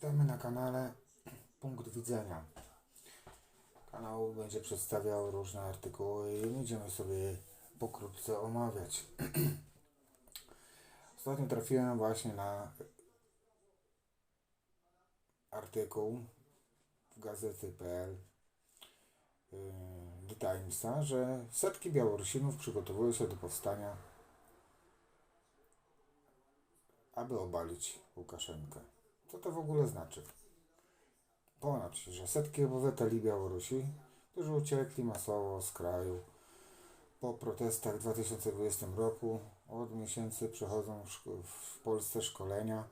Witamy na kanale Punkt Widzenia. Kanał będzie przedstawiał różne artykuły i będziemy sobie pokrótce omawiać. Ostatnio trafiłem właśnie na artykuł w gazety.pl yy, The Timesa, że setki Białorusinów przygotowują się do powstania, aby obalić Łukaszenkę. Co to w ogóle znaczy? Ponoć, że setki obywateli Białorusi, którzy uciekli masowo z kraju po protestach w 2020 roku, od miesięcy przechodzą w, w Polsce szkolenia,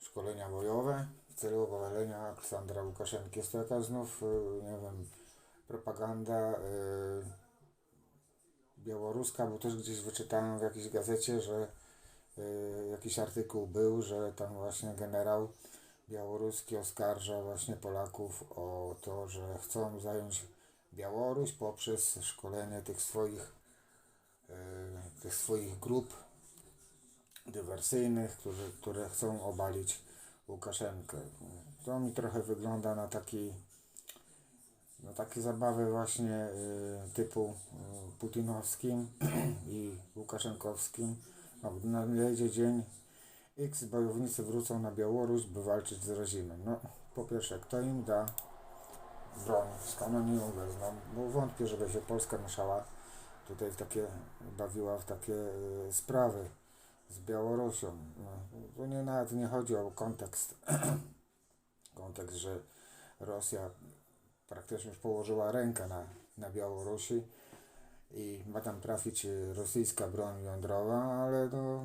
szkolenia bojowe w celu obalenia Aleksandra Łukaszenki. Jest to jakaś znów, y, nie wiem, propaganda y, białoruska, bo też gdzieś wyczytałem w jakiejś gazecie, że jakiś artykuł był, że tam właśnie generał białoruski oskarża właśnie Polaków o to, że chcą zająć Białoruś poprzez szkolenie tych swoich y, tych swoich grup dywersyjnych, które chcą obalić Łukaszenkę. To mi trochę wygląda na taki na takie zabawy właśnie y, typu putinowskim i łukaszenkowskim. No, nadejdzie dzień X bojownicy wrócą na Białoruś, by walczyć z reżimem. No, po pierwsze, kto im da broń, skąd oni ją wezmą, bo wątpię, żeby się Polska mieszała tutaj w takie, bawiła w takie y, sprawy z Białorusią. No, tu nie, nawet nie chodzi o kontekst, kontekst, że Rosja praktycznie już położyła rękę na, na Białorusi ma tam trafić y, rosyjska broń jądrowa, ale no,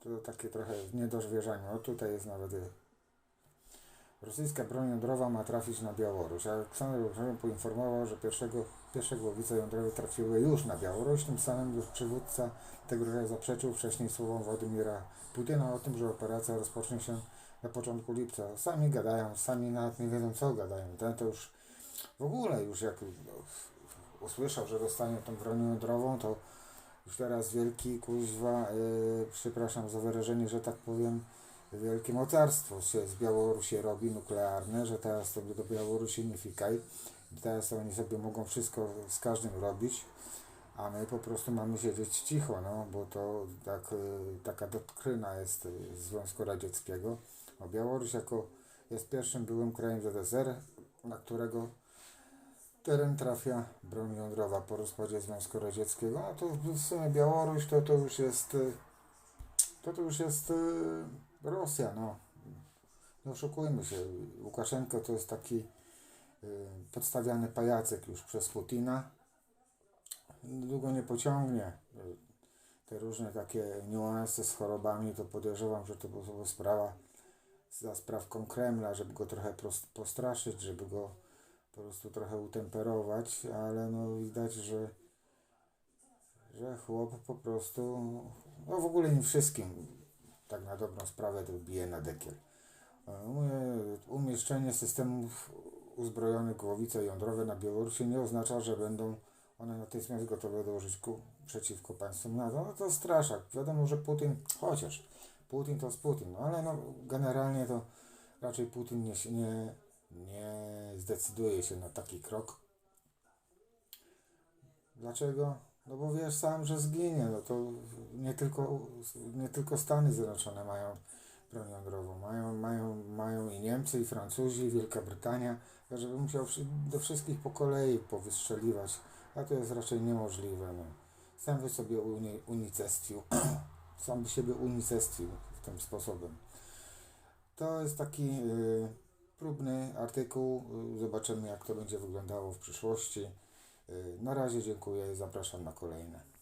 to takie trochę niedowierzanie. No tutaj jest nawet y, rosyjska broń jądrowa ma trafić na Białoruś. Aleksander Łukaszenko poinformował, że pierwszego, pierwsze głowice jądrowe trafiły już na Białoruś. Tym samym już przywódca tego kraju zaprzeczył wcześniej słowom Władimira Putina o tym, że operacja rozpocznie się na początku lipca. Sami gadają, sami nawet nie wiedzą co gadają. To już w ogóle już jak no, usłyszał, że dostanie tą broń jądrową, to już teraz wielki kuźwa, yy, przepraszam za wyrażenie, że tak powiem, wielkie mocarstwo się z Białorusi robi nuklearne, że teraz sobie do Białorusi nie fikaj, teraz oni sobie mogą wszystko z każdym robić, a my po prostu mamy siedzieć cicho, no, bo to tak, y, taka doktryna jest y, Związku Radzieckiego. A Białoruś jako jest pierwszym byłym krajem ZSR, na którego teren trafia broń jądrowa po rozpadzie Związku Radzieckiego, a to w sumie Białoruś to, to już jest y, to, to już jest y, Rosja, no. Nie oszukujmy się, Łukaszenko to jest taki y, podstawiany pajacek już przez Putina. Długo nie pociągnie. Te różne takie niuanse z chorobami, to podejrzewam, że to była sprawa za sprawką Kremla, żeby go trochę postraszyć, żeby go po prostu trochę utemperować, ale no widać, że że chłop po prostu, no w ogóle nie wszystkim, tak na dobrą sprawę, to bije na dekiel. Umie- Umieszczenie systemów uzbrojonych głowice jądrowe na Białorusi nie oznacza, że będą one natychmiast gotowe do użytku przeciwko państwom NATO. No to straszak. Wiadomo, że Putin, chociaż Putin to jest Putin, no ale no generalnie to raczej Putin nie, nie, nie zdecyduje się na taki krok. Dlaczego? No bo wiesz sam, że zginie. No to nie tylko, nie tylko Stany Zjednoczone mają broń jądrową. Mają, mają, mają i Niemcy, i Francuzi, i Wielka Brytania. Ja żeby musiał do wszystkich po kolei powystrzeliwać, a to jest raczej niemożliwe. No. Sam by sobie uni, unicestwił. Sam by siebie unicestwił tym sposobem. To jest taki y, próbny artykuł. Y, Zobaczymy, jak to będzie wyglądało w przyszłości. Y, Na razie dziękuję i zapraszam na kolejne.